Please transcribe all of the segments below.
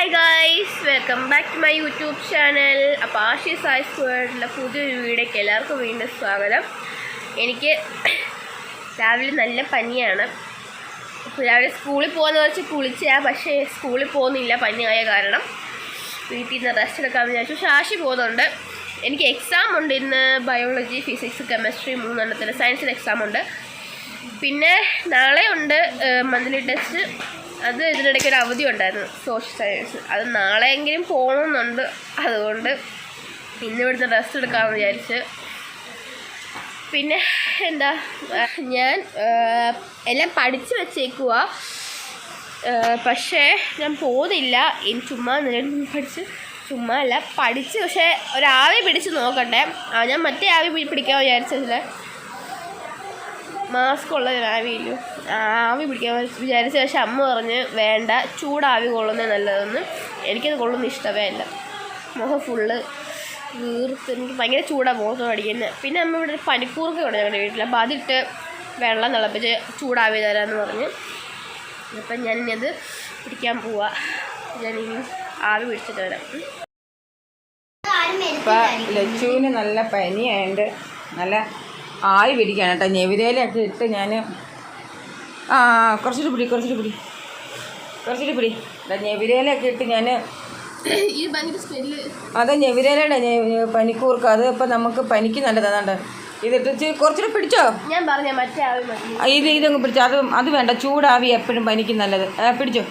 Hi guys welcome back to my YouTube channel അപ്പോൾ ആഷി സായ് വേൾഡിലെ പുതിയൊരു വീഡിയോയ്ക്ക് എല്ലാവർക്കും വീണ്ടും സ്വാഗതം. എനിക്ക് രാവിലെ നല്ല പനിയാണ്. രാവിലെ സ്കൂളിൽ പോകുന്ന വെച്ച് കുളിച്ചാ പക്ഷേ സ്കൂളിൽ പോകുന്നില്ല പനിയായ കാരണം. വീട്ടിൽ നിന്ന് റെസ്റ്റ് എടുക്കാൻ വിചാരിച്ചു. പക്ഷേ ആഷി പോകുന്നുണ്ട്. എനിക്ക് എക്സാം ഉണ്ട് ഇന്ന്. ബയോളജി ഫിസിക്സ് കെമിസ്ട്രി മൂന്നെണ്ണത്തിന്. സയൻസിൽ എക്സാം ഉണ്ട്. പിന്നെ നാളെ ഉണ്ട് മന്ത്ലി ടെസ്റ്റ് അത് ഇതിനിടയ്ക്ക് ഒരു അവധി ഉണ്ടായിരുന്നു. സോഷ്യൽ സയൻസ് അത് നാളെയെങ്കിലും പോകണമെന്നുണ്ട്. അതുകൊണ്ട് ഇന്ന് ഇവിടുന്ന് റെസ്റ്റ് എടുക്കാമെന്ന് വിചാരിച്ച്. പിന്നെ എന്താ ഞാൻ എല്ലാം പഠിച്ചു വെച്ചേക്കുക പക്ഷേ ഞാൻ പോകുന്നില്ല ഇനി ചുമ്മാ നിലവിൽ പഠിച്ച് ചുമ്മാ അല്ല പഠിച്ച് പക്ഷേ ഒരാവി പിടിച്ച് നോക്കട്ടെ ആ ഞാൻ മറ്റേ ആവി പിടിക്കാൻ വിചാരിച്ചതിൽ മാസ്ക് ഉള്ളതിന് ആവിയില്ലോ ആവി പിടിക്കാൻ വിചാരിച്ച പക്ഷെ അമ്മ പറഞ്ഞ് വേണ്ട ചൂടാവി കൊള്ളുന്നത് നല്ലതെന്ന്. എനിക്കത് കൊള്ളുന്ന ഇഷ്ടമേ അല്ല. മുഖം ഫുള്ള് വീർത്ത്. എനിക്ക് ഭയങ്കര ചൂടാണ് മുഖത്ത് അടിക്കുന്നത് പിന്നെ അമ്മ ഇവിടെ ഒരു പനിക്കൂർക്ക ഉണ്ട് ഞങ്ങളുടെ വീട്ടിൽ അപ്പോൾ അതിട്ട് വെള്ളം തിളപ്പിച്ച് ചൂടാവി തരാമെന്ന് പറഞ്ഞ്. അപ്പം ഞാനിനി അത് പിടിക്കാൻ പോവാ. ഞാനിനി ആവി പിടിച്ചിട്ട് വരാം. ഇപ്പം ലച്ചുവിന് നല്ല പനിയായതുകൊണ്ട് നല്ല ആവി പിടിക്കാൻ കേട്ടോ ഞെവിരയിലൊക്കെ ഇട്ട് ഞാൻ ആ കുറച്ചിട്ട് പിടി കുറച്ചിട്ട് പിടി. കുറച്ചിട്ട് പിടി. ഞെവിരയിലൊക്കെ ഇട്ട് ഞാൻ അതെ ഞെവിരയിലയുടെ പനിക്കൂർക്ക്. അത് ഇപ്പം നമുക്ക് പനിക്ക് നല്ലതാണ് ഇതിട്ട് കുറച്ചിട്ട് പിടിച്ചോ? ഞാൻ പറഞ്ഞ മറ്റേ ഇത് ഇതങ്ങ് പിടിച്ചോ. അത് അത് വേണ്ട. ചൂടാവി എപ്പോഴും പനിക്ക് നല്ലത്. പിടിച്ചോ?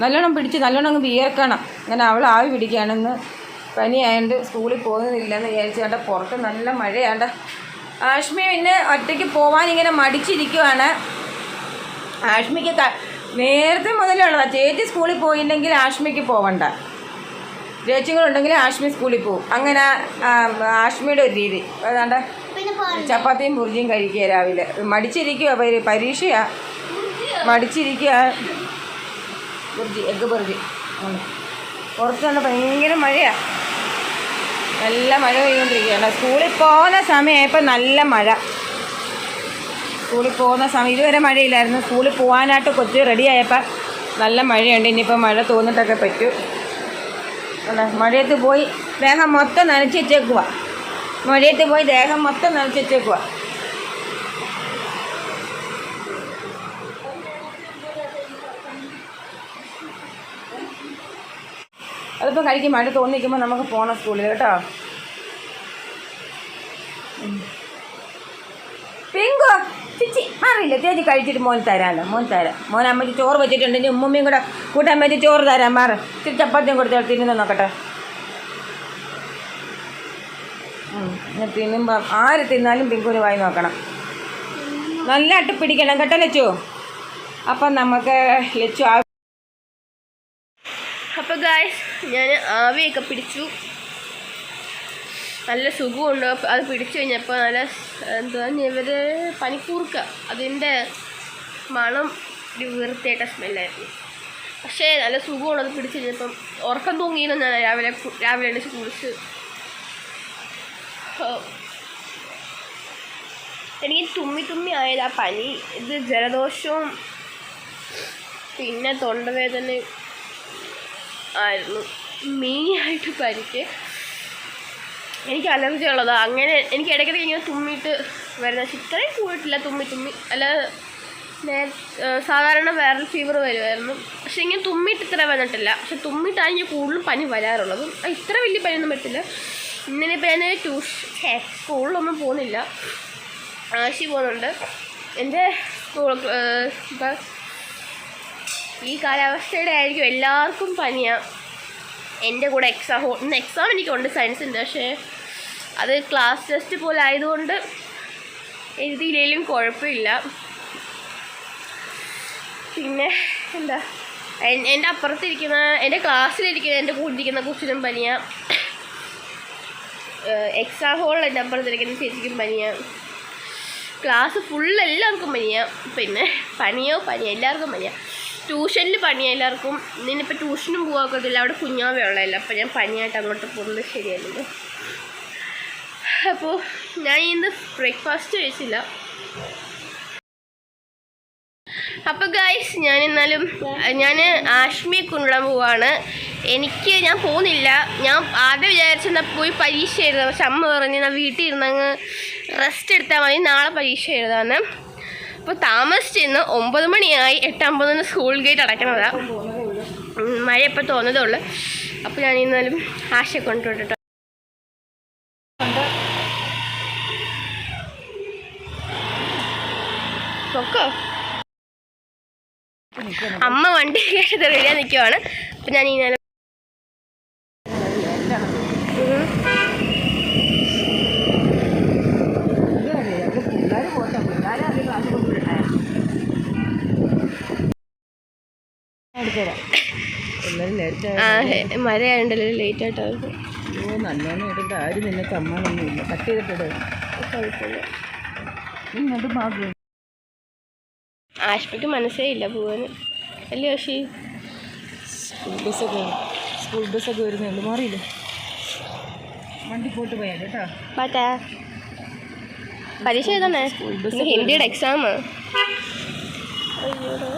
നല്ലോണം പിടിച്ച് നല്ലോണം അങ്ങ് വിയർക്കണം. അങ്ങനെ അവൾ ആവി പിടിക്കുകയാണെന്ന് പനിയായതുകൊണ്ട് സ്കൂളിൽ പോകുന്നില്ലെന്ന് വിചാരിച്ചാണ്ട് പുറത്ത് നല്ല മഴയാണ്ട് ആഷ്മി പിന്നെ ഒറ്റയ്ക്ക് പോവാൻ ഇങ്ങനെ മടിച്ചിരിക്കുവാണ്. ആഷ്മിക്ക് നേരത്തെ മുതലുള്ളതാണ് ചേച്ചി സ്കൂളിൽ പോയില്ലെങ്കിൽ ആഷ്മിക്ക് പോവണ്ട. ചേച്ചികളുണ്ടെങ്കിൽ ആഷ്മി സ്കൂളിൽ പോകും അങ്ങനെ ആഷ്മിയുടെ ഒരു രീതി. ഏതാണ്ട് ചപ്പാത്തിയും ബുർജിയും കഴിക്കുക രാവിലെ. മടിച്ചിരിക്കുക പരി- പരീക്ഷയാ. മടിച്ചിരിക്കുക ബുർജി എഗ് ബുർജി പുറത്തു നിന്ന് ഭയങ്കര മഴയാ. നല്ല മഴ പെയ്തുകൊണ്ടിരിക്കുകയാണ് സ്കൂളിൽ പോകുന്ന സമയമായപ്പോൾ നല്ല മഴ. സ്കൂളിൽ പോകുന്ന സമയം ഇതുവരെ മഴയില്ലായിരുന്നു. സ്കൂളിൽ പോകാനായിട്ട് കൊച്ചു റെഡിയായപ്പോൾ നല്ല മഴയുണ്ട്. ഇനിയിപ്പോൾ മഴ തോന്നിട്ടൊക്കെ പറ്റൂ. അല്ല മഴയത്ത് പോയി ദേഹം മൊത്തം നനച്ച് വെച്ചേക്കുക മഴയത്ത് പോയി ദേഹം മൊത്തം നനച്ച് വെച്ചേക്കുക അതിപ്പോൾ കഴിക്കും. മഴ തോന്നിക്കുമ്പോൾ നമുക്ക് പോകണം സ്കൂളിൽ കേട്ടോ. പിങ്കോ ചിച്ചി മാറിയില്ല? ചേച്ചി കഴിച്ചിട്ട് മോൻ തരാമല്ലോ മോൻ തരാം. മോൻ അമ്മയ്ക്ക് ചോറ് വെച്ചിട്ടുണ്ട്. ഇനി ഉമ്മയും കൂടെ കൂട്ടാൻ പറ്റി ചോറ് തരാം. മാറ്. ഇച്ചിരി ചപ്പാത്തിയും കൊടുത്ത് തിന്നു നോക്കട്ടെ. ഞാൻ തിന്നുമ്പോൾ ആര് തിന്നാലും പിങ്കുവിന് വായി നോക്കണം. നല്ലതായിട്ട് പിടിക്കണം കേട്ടോ ലച്ചു. അപ്പം നമുക്ക് ലച്ചു അപ്പോൾ ഗായ്സ് ഞാൻ ആവിയൊക്കെ പിടിച്ചു. നല്ല സുഖമുണ്ട്. അത് പിടിച്ചു കഴിഞ്ഞപ്പോൾ നല്ല എന്താ ഇവർ പനിക്കൂർക്ക. അതിന്റെ മണം ഒരു വൃത്തിയായിട്ട സ്മെല്ലായിരുന്നു. പക്ഷേ നല്ല സുഖമാണ് അത് പിടിച്ചു കഴിഞ്ഞപ്പം. ഉറക്കം തൂങ്ങിയിരുന്നു ഞാൻ രാവിലെ രാവിലെ എണീച്ച് കുളിച്ച്. എനിക്ക് തുമ്മി തുമ്മി ആയതാ പനി. ഇത് ജലദോഷവും പിന്നെ തൊണ്ടവേദനയും ആയിരുന്നു. മെയിനായിട്ട് പരിക്ക്. എനിക്ക് അലർജി ഉള്ളതാണ് അങ്ങനെ എനിക്ക് ഇടയ്ക്കിടയ്ക്ക് ഇങ്ങനെ തുമ്മിയിട്ട് വരുന്ന പക്ഷെ ഇത്രയും കൂടിയിട്ടില്ല. തുമ്മി തുമ്മി. അല്ല നേ സാധാരണ വൈറൽ ഫീവർ വരുമായിരുന്നു പക്ഷെ ഇങ്ങനെ തുമ്മിയിട്ട് ഇത്ര വന്നിട്ടില്ല. പക്ഷെ തുമ്മിയിട്ടാണ് ഇനി കൂടുതലും പനി വരാറുള്ളത്. ഇത്ര വലിയ പനിയൊന്നും പറ്റില്ല. ഇന്നിനിപ്പോൾ ഞാൻ ട്യൂഷൻ സ്കൂളിലൊന്നും പോകുന്നില്ല. ആശി പോകുന്നുണ്ട്. എന്റെ സ്കൂൾ ഇപ്പം ഈ കാലാവസ്ഥയുടെ ആയിരിക്കും എല്ലാവർക്കും പനിയാണ് എന്റെ കൂടെ എക്സാം ഇന്ന് എക്സാം എനിക്കുണ്ട് സയൻസിന്റെ പക്ഷേ അത് ക്ലാസ് ടെസ്റ്റ് പോലെ ആയതുകൊണ്ട് എഴുതിയില്ലെങ്കിലും കുഴപ്പമില്ല. പിന്നെ എന്താ? എൻ- എന്റെ അപ്പുറത്തിരിക്കുന്ന എന്റെ ക്ലാസ്സിലിരിക്കുന്ന എന്റെ കൂടെ ഇരിക്കുന്ന കൊച്ചിനും പനിയാണ് എക്സാം ഹോളിൽ എന്റെ അപ്പുറത്തിരിക്കുന്ന ചേച്ചിക്കും പനിയാണ് ക്ലാസ് ഫുൾ എല്ലാവർക്കും പനിയാണ് പിന്നെ പനിയോ പനിയോ എല്ലാവർക്കും പനിയാണ് ട്യൂഷനിൽ പണിയാണ് എല്ലാവർക്കും ഇന്നിപ്പോൾ ട്യൂഷനും പോകാൻ ഇല്ല അവിടെ കുഞ്ഞാവേ ഉള്ളതല്ല. അപ്പോൾ ഞാൻ പനിയായിട്ട് അങ്ങോട്ട് പോകുന്നത് ശരിയല്ലല്ലോ. അപ്പോൾ ഞാൻ ഇന്ന് ബ്രേക്ക്ഫാസ്റ്റ് കഴിച്ചില്ല. അപ്പോൾ ഗായ്സ് ഞാൻ എന്നാലും ഞാൻ ആഷ്മിയെ കൊണ്ടുവിടാൻ പോവാണ്. എനിക്ക് ഞാൻ പോകുന്നില്ല. ഞാൻ ആദ്യം വിചാരിച്ചെന്നാൽ പോയി പരീക്ഷ എഴുതാം. പക്ഷെ അമ്മ പറഞ്ഞ് ഞാൻ വീട്ടിൽ ഇരുന്നങ്ങ് റെസ്റ്റ് എടുത്താൽ മതി. നാളെ പരീക്ഷ എഴുതാന്ന്. അപ്പോൾ താമസിച്ചിരുന്ന് ഒമ്പത് മണിയായി എട്ടമ്പതിന് സ്കൂൾ ഗേറ്റ് അടയ്ക്കണതാ ഉം, മഴ ഇപ്പോൾ തോന്നതേ ഉള്ളൂ. അപ്പോൾ ഞാൻ ഇന്നാലും ആശയെ കൊണ്ടുവിട്ടിട്ട് നോക്കോ. അമ്മ വണ്ടി കേട്ടത് റെഡിയാ നിൽക്കുവാണ് അപ്പം ഞാൻ ഇങ്ങനെ എല്ലാവരും നേരത്തെ ആ ഹെ- മഴയായോണ്ടല്ലോ ലേറ്റ് ആയിട്ടായിരുന്നു ഓ നല്ലോണം ഇടണ്ട ആരും നിന്നെ കമ്മാനൊന്നുമില്ല. കട്ട് ചെയ്തിട്ടിട്. കുഴപ്പമില്ല. ഇങ്ങോട്ട് മാത്രം ആഷ്മിക്ക് മനസ്സേ ഇല്ല പോവാന്. അല്ലേ ഓഷി? സ്കൂൾ ബസ്സൊക്കെ സ്കൂൾ ബസ്സൊക്കെ വരുന്നുണ്ട് മാറിയില്ലേ? വണ്ടി പോയിട്ട് പോയാൽ കേട്ടോ? പാറ്റാ പരീക്ഷ എഴുതണേ? ഹിന്ദിയുടെ എക്സാമാ അയ്യോടാ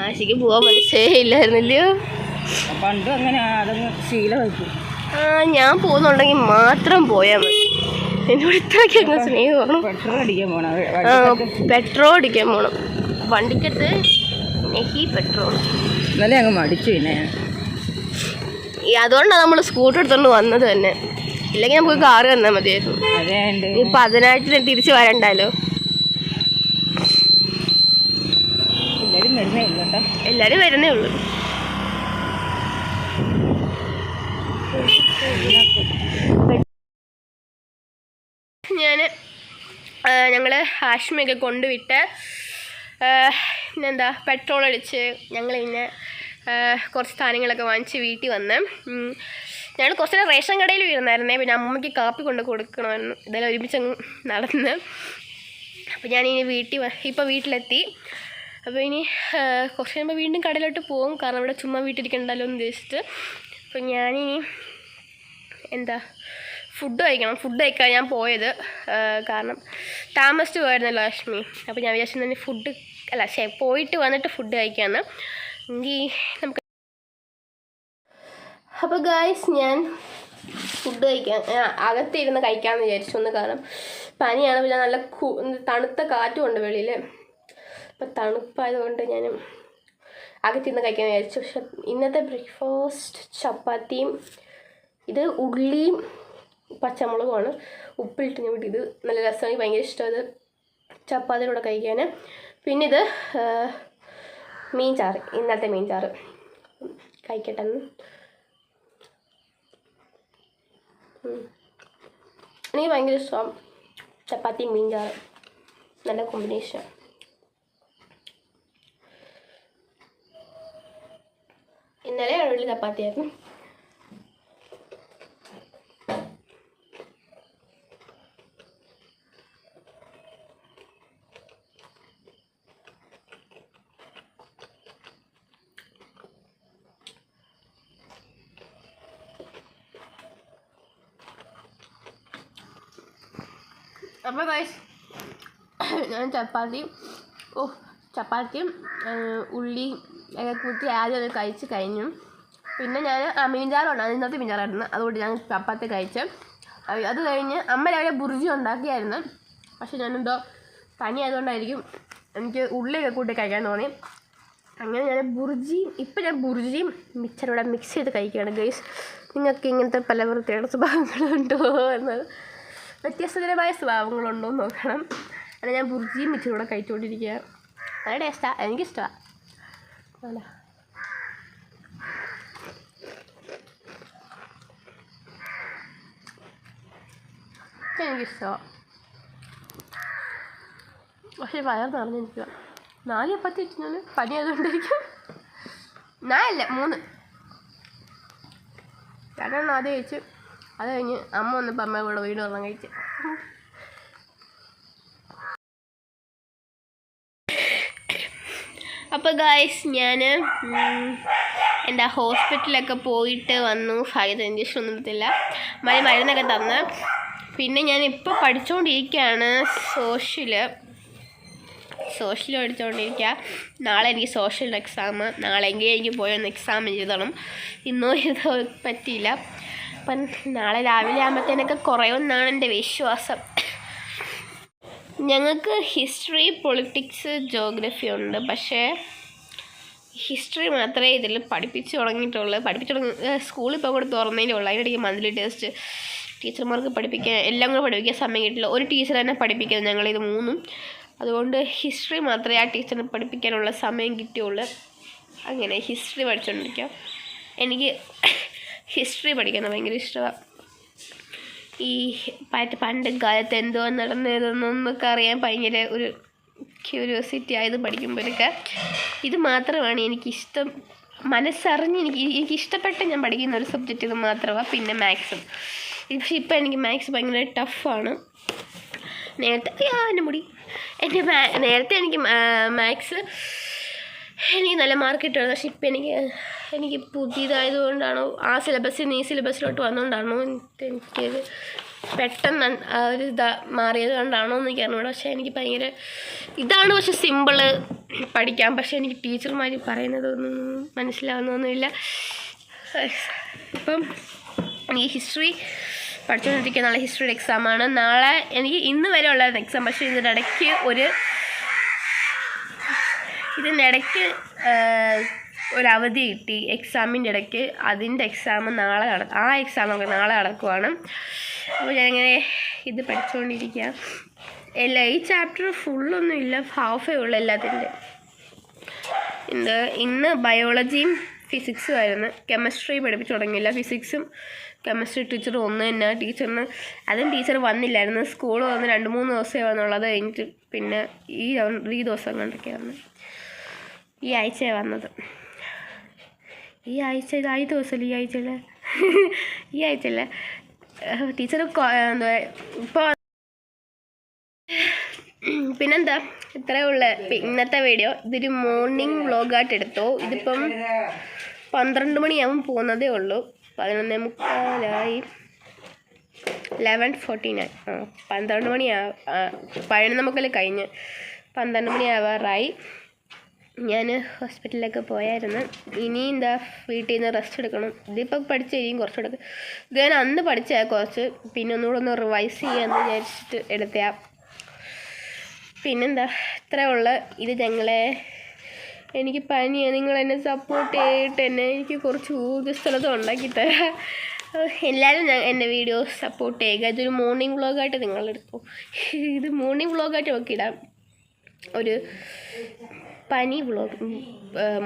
ആശയ്ക്ക് പോവാൻ മനസ്സേ ഇല്ലായിരുന്നല്ലയോ പണ്ടും അങ്ങനെ അതങ്ങ് ആ ഞാൻ പോകുന്നുണ്ടെങ്കിൽ മാത്രം പോയാൽ മതി. എന്നോട് ഇത്രയ്ക്ക് അങ്ങ് സ്നേഹമാണ്. പെട്രോൾ അടിക്കാൻ പോണം ആ, പെട്രോൾ അടിക്കാൻ പോണം. വണ്ടിക്കകത്ത് നെഹി പെട്രോൾ. ഇന്നലെ അങ്ങ് മടിച്ചു പിന്നെ അതുകൊണ്ടാണ് നമ്മൾ സ്കൂട്ടർ എടുത്തോണ്ട് വന്നത് തന്നെ. ഇല്ലെങ്കിൽ നമുക്ക് കാറ് തന്നാൽ മതിയായിരുന്നു. ഇപ്പം അതിനായിട്ട് തിരിച്ചു വരണ്ടല്ലോ എല്ലാവരും വരുന്നേ ഉള്ളൂ കേട്ടോ. എല്ലാവരും വരുന്നേ ഉള്ളൂ. ഞാൻ ഞങ്ങൾ ഹാഷ്മിയൊക്കെ കൊണ്ടുവിട്ട് പിന്നെന്താ പെട്രോൾ അടിച്ച് ഞങ്ങൾ പിന്നെ കുറച്ച് സാധനങ്ങളൊക്കെ വാങ്ങിച്ച് വീട്ടിൽ വന്ന്. ഞങ്ങൾ കുറച്ച് നേരം റേഷൻ കടയിൽ വീരുന്നായിരുന്നേ പിന്നെ അമ്മയ്ക്ക് കാപ്പി കൊണ്ട് കൊടുക്കണമായിരുന്നു ഇതെല്ലാം ഒരുമിച്ച് നടന്ന്. അപ്പോൾ ഞാനിനി വീട്ടിൽ ഇപ്പോൾ വീട്ടിലെത്തി. അപ്പോൾ ഇനി കുറച്ച് കഴിയുമ്പോൾ വീണ്ടും കടയിലോട്ട് പോകും. കാരണം ഇവിടെ ചുമ്മാ വീട്ടിലിരിക്കണ്ടല്ലോ എന്ന് ഉദ്ദേശിച്ചിട്ട് അപ്പോൾ ഞാനിനി എന്താ ഫുഡ് കഴിക്കണം. ഫുഡ് കഴിക്കാൻ ഞാൻ പോയത് കാരണം താമസിച്ച് പോയായിരുന്നല്ലോ ലക്ഷ്മി. അപ്പോൾ ഞാൻ വിചാരിച്ചു തന്നെ ഫുഡ് അല്ല ശേ പോയിട്ട് വന്നിട്ട് ഫുഡ് കഴിക്കാമെന്ന് എങ്കിൽ നമുക്ക് അപ്പോൾ ഗായ്സ് ഞാൻ ഫുഡ് കഴിക്കാൻ അകത്തിരുന്ന് കഴിക്കാമെന്ന് വിചാരിച്ചു. ഒന്ന് കാരണം പനിയാണ് പിന്നെ നല്ല തണുത്ത കാറ്റും ഉണ്ട് വെളിയിൽ. അപ്പം തണുപ്പായതുകൊണ്ട് ഞാൻ ആകെ തിന്ന് കഴിക്കാൻ വിചാരിച്ചു. പക്ഷെ ഇന്നത്തെ ബ്രേക്ക്ഫാസ്റ്റ് ചപ്പാത്തിയും ഇത് ഉള്ളിയും പച്ചമുളകുമാണ്. ഉപ്പിലിട്ട് ഞാൻ ഇത് നല്ല രസമാണ്. ഭയങ്കര ഇഷ്ടമാണ് ചപ്പാത്തിയിലൂടെ കഴിക്കാൻ. പിന്നെ ഇത് മീൻ ചാറ് ഇന്നത്തെ മീൻ ചാറ് കഴിക്കട്ടെ. എനിക്ക് ഭയങ്കര ഇഷ്ടമാണ് ചപ്പാത്തി മീൻ ചാറ് നല്ല കോമ്പിനേഷൻ ഇന്നലെ വീട്ടിൽ ചപ്പാത്തിയായിരുന്നു. അപ്പോൾ ഗൈസ് ഞാൻ ചപ്പാത്തിയും ഓ ചപ്പാത്തിയും ആ, ഉള്ളിയും ഒക്കെ കൂട്ടി ആദ്യം അത് കഴിച്ച് കഴിഞ്ഞു. പിന്നെ ഞാൻ ആ മീൻചാറുണ്ടായിരുന്നു ഇന്നത്തെ മീൻചാറായിരുന്നു. അതുകൊണ്ട് ഞാൻ ചപ്പാത്തി കഴിച്ച്. അത് അത് കഴിഞ്ഞ് അമ്മ രാവിലെ ബുർജി ഉണ്ടാക്കിയായിരുന്നു. പക്ഷെ ഞാനെന്തോ പനി ആയതുകൊണ്ടായിരിക്കും എനിക്ക് ഉള്ളിയൊക്കെ കൂട്ടി കഴിക്കാൻ തോന്നി. അങ്ങനെ ഞാൻ ബുർജിയും ഇപ്പം ഞാൻ ബുർജിയും ഇവിടെ മിക്സ് ചെയ്ത് കഴിക്കുകയാണ്. ഗൈസ് നിങ്ങൾക്ക് ഇങ്ങനത്തെ പല വൃത്തിയുടെ സ്വഭാവങ്ങളുണ്ടോ എന്നത്? വ്യത്യസ്തതരമായ സ്വഭാവങ്ങളുണ്ടോ എന്ന് നോക്കണം. അങ്ങനെ ഞാൻ ബുർജിയും കൂടെ കഴിച്ചുകൊണ്ടിരിക്കുക നല്ല ടേസ്റ്റാണ് എനിക്കിഷ്ടമാണ് അല്ല. എനിക്കിഷ്ടമാണ് പക്ഷേ വയർ നിറഞ്ഞിരിക്കുക നാല് ചപ്പാത്തി വെച്ച് ഞാൻ പനി ആയതുകൊണ്ടിരിക്കും നാലല്ല മൂന്ന്. രണ്ടെണ്ണം ആദ്യം കഴിച്ച് അത് കഴിഞ്ഞ് അമ്മ ഒന്ന് അമ്മ കൂടെ വീട് വെള്ളം കഴിച്ച്. അപ്പോൾ ഗായ്സ് ഞാൻ എന്റെ ഹോസ്പിറ്റലൊക്കെ പോയിട്ട് വന്നു. ഫൈദ ഇഞ്ചക്ഷൻ ഒന്നും എടുത്തില്ല. മഴ മരുന്നൊക്കെ തന്ന്. പിന്നെ ഞാൻ ഇപ്പോൾ പഠിച്ചുകൊണ്ടിരിക്കുകയാണ് സോഷ്യൽ സോഷ്യൽ പഠിച്ചുകൊണ്ടിരിക്കുക നാളെ എനിക്ക് സോഷ്യൽ എക്സാം നാളെയെങ്കിലും എനിക്ക് പോയി ഒന്ന് എക്സാം എഴുതണം. ഇന്നും എഴുതാൻ പറ്റിയില്ല. അപ്പം നാളെ രാവിലെ ആകുമ്പോഴത്തേനൊക്കെ കുറയുമെന്നാണ് എന്റെ വിശ്വാസം. ഞങ്ങൾക്ക് ഹിസ്റ്ററി പൊളിറ്റിക്സ് ജോഗ്രഫി ഉണ്ട്. പക്ഷേ ഹിസ്റ്ററി മാത്രമേ ഇതിൽ പഠിപ്പിച്ച് തുടങ്ങിയിട്ടുള്ളൂ. പഠിപ്പിച്ച് തുടങ്ങി സ്കൂളിൽ ഇപ്പോൾ കൂടെ തുറന്നതിന്റെ ഉള്ളൂ. അതിനിടയ്ക്ക് മന്ത്ലി ടെസ്റ്റ് ടീച്ചർമാർക്ക് പഠിപ്പിക്കാൻ എല്ലാം കൂടെ പഠിപ്പിക്കാൻ സമയം കിട്ടില്ല. ഒരു ടീച്ചർ തന്നെ പഠിപ്പിക്കുന്നത് ഞങ്ങളിത് മൂന്നും. അതുകൊണ്ട് ഹിസ്റ്ററി മാത്രമേ ആ ടീച്ചറിന് പഠിപ്പിക്കാനുള്ള സമയം കിട്ടിയുള്ളൂ. അങ്ങനെ ഹിസ്റ്ററി പഠിച്ചുകൊണ്ടിരിക്കാം എനിക്ക് ഹിസ്റ്ററി പഠിക്കുന്നത് ഭയങ്കര ഇഷ്ടമാണ് ഈ പണ്ട് കാലത്ത് എന്തോ നടന്നതെന്നൊക്കെ അറിയാൻ ഭയങ്കര ഒരു ക്യൂരിയോസിറ്റി ആയത് പഠിക്കുമ്പോഴൊക്കെ ഇത് മാത്രമാണ് എനിക്കിഷ്ടം. മനസ്സറിഞ്ഞ് എനിക്ക് എനിക്ക് ഇഷ്ടപ്പെട്ട് ഞാൻ പഠിക്കുന്ന ഒരു സബ്ജക്റ്റ് ഇത് മാത്രമാണ് പിന്നെ മാത്സും പക്ഷെ ഇപ്പം എനിക്ക് മാത്സ് ഭയങ്കര ടഫാണ് നേരത്തെ അയ്യോ എന്റെ മുടി. എന്റെ നേരത്തെ എനിക്ക് മാത്സ് എനിക്ക് നല്ല മാർക്ക് കിട്ടുമായിരുന്നു. പക്ഷെ ഇപ്പം എനിക്ക് എനിക്ക് പുതിയതായതുകൊണ്ടാണോ ആ സിലബസിൽ നിന്ന് ഈ സിലബസിലോട്ട് വന്നുകൊണ്ടാണോ എനിക്കത് പെട്ടെന്ന് ആ ഒരു ഇതാ മാറിയത് കൊണ്ടാണോ എന്ന് എനിക്കറിഞ്ഞൂടെ പക്ഷേ എനിക്ക് ഭയങ്കര ഇതാണ് പക്ഷെ സിമ്പിൾ പഠിക്കാം പക്ഷെ എനിക്ക് ടീച്ചർമാർ പറയുന്നതൊന്നും മനസ്സിലാവുന്നൊന്നുമില്ല. ഇപ്പം എനിക്ക് ഹിസ്റ്ററി പഠിച്ചുകൊണ്ടിരിക്കുന്ന നാളെ ഹിസ്റ്ററിയുടെ എക്സാമാണ്. നാളെ എനിക്ക് ഇന്ന് വരെ ഉള്ളായിരുന്നു എക്സാം. പക്ഷെ ഇതിനിടയ്ക്ക് ഒരു ഇതിനിടയ്ക്ക് ഒരു അവധി കിട്ടി. എക്സാമിന്റെ ഇടയ്ക്ക് അതിന്റെ എക്സാം നാളെ നട ആ എക്സാം നമുക്ക് നാളെ നടക്കുവാണ്. അപ്പോൾ ഞാനിങ്ങനെ ഇത് പഠിച്ചുകൊണ്ടിരിക്കുക എല്ലാ ഈ ചാപ്റ്റർ ഫുള്ളൊന്നും ഇല്ല ഹാഫേ ഉള്ളൂ എല്ലാത്തിന്റെ. ഇന്ന് ഇന്ന് ബയോളജിയും ഫിസിക്സും ആയിരുന്നു. കെമിസ്ട്രി പഠിപ്പിച്ചു തുടങ്ങിയില്ല ഫിസിക്സും കെമിസ്ട്രി ടീച്ചർ ഒന്ന് തന്നെ ടീച്ചറിന് അതും ടീച്ചർ വന്നില്ലായിരുന്നു. സ്കൂൾ വന്ന് രണ്ട് മൂന്ന് ദിവസമേ വന്നുള്ളത് കഴിഞ്ഞിട്ട് പിന്നെ ഈ ഈ ദിവസം കണ്ടൊക്കെ വന്നു ഈ ആഴ്ചയാണ് വന്നത്. ഈ ആഴ്ച ഇത് ആദ്യ ദിവസമല്ല ഈ ആഴ്ചയിലെ ഈ ആഴ്ചയിലെ ടീച്ചർ എന്താ ഇപ്പോൾ പിന്നെന്താ? ഇത്രയേ ഉള്ളു. ഇന്നത്തെ വീഡിയോ. ഇതൊരു മോർണിംഗ് വ്ളോഗായിട്ട് എടുത്തു. ഇതിപ്പം പന്ത്രണ്ട് മണിയാവും പോകുന്നതേ ഉള്ളൂ. പതിനൊന്നേ മുക്കാലായി. ലെവൻ ഫോർട്ടി നയൻ ആ പന്ത്രണ്ട് മണിയാ പതിനൊന്ന് മുക്കൽ കഴിഞ്ഞ് പന്ത്രണ്ട് മണിയാവാറായി. ഞാൻ ഹോസ്പിറ്റലിലൊക്കെ പോയായിരുന്നു. ഇനി എന്താ വീട്ടിൽ നിന്ന് റെസ്റ്റ് എടുക്കണം. ഇതിപ്പോൾ പഠിച്ച് കഴിയും കുറച്ചുകൂടെ ഇത് ഞാൻ അന്ന് പഠിച്ച കുറച്ച്. പിന്നെ ഒന്നുകൂടെ ഒന്ന് റിവൈസ് ചെയ്യാമെന്ന് വിചാരിച്ചിട്ട് എടുത്തയാ. പിന്നെന്താ ഇത്രേ ഉള്ള. ഇത് ഞങ്ങളെ എനിക്ക് പനിയാണ് നിങ്ങൾ എന്നെ സപ്പോർട്ട് ചെയ്തിട്ട് എന്നെ എനിക്ക് കുറച്ച് ഊർജസ്ഥലത ഉണ്ടാക്കി തരാം. എല്ലാവരും എന്റെ വീഡിയോ സപ്പോർട്ട് ചെയ്യുക. ഇതൊരു മോർണിംഗ് വ്ളോഗായിട്ട് നിങ്ങളെടുത്തു. ഇത് മോർണിംഗ് വ്ളോഗായിട്ട് നോക്കിയിടാം. ഒരു പനി വ്ളോഗ്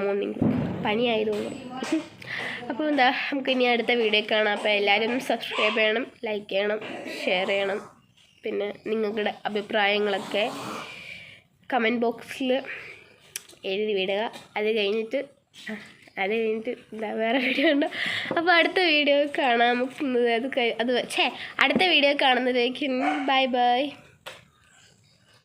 മോർണിംഗ് പനി ആയതുകൊണ്ട് അപ്പോൾ എന്താ നമുക്ക് ഇനി അടുത്ത വീഡിയോ കാണാം. അപ്പോൾ എല്ലാവരും സബ്സ്ക്രൈബ് ചെയ്യണം ലൈക്ക് ചെയ്യണം ഷെയർ ചെയ്യണം. പിന്നെ നിങ്ങളുടെ അഭിപ്രായങ്ങളൊക്കെ കമന്റ് ബോക്സിൽ എഴുതി വിടുക. അത് കഴിഞ്ഞിട്ട് അത് കഴിഞ്ഞിട്ട് എന്താ വേറെ വീഡിയോ ഉണ്ടോ? അപ്പോൾ അടുത്ത വീഡിയോ കാണാം. നമുക്ക് അത് അത് ഛേ അടുത്ത വീഡിയോ കാണുന്നതായിരിക്കും ബൈ ബൈ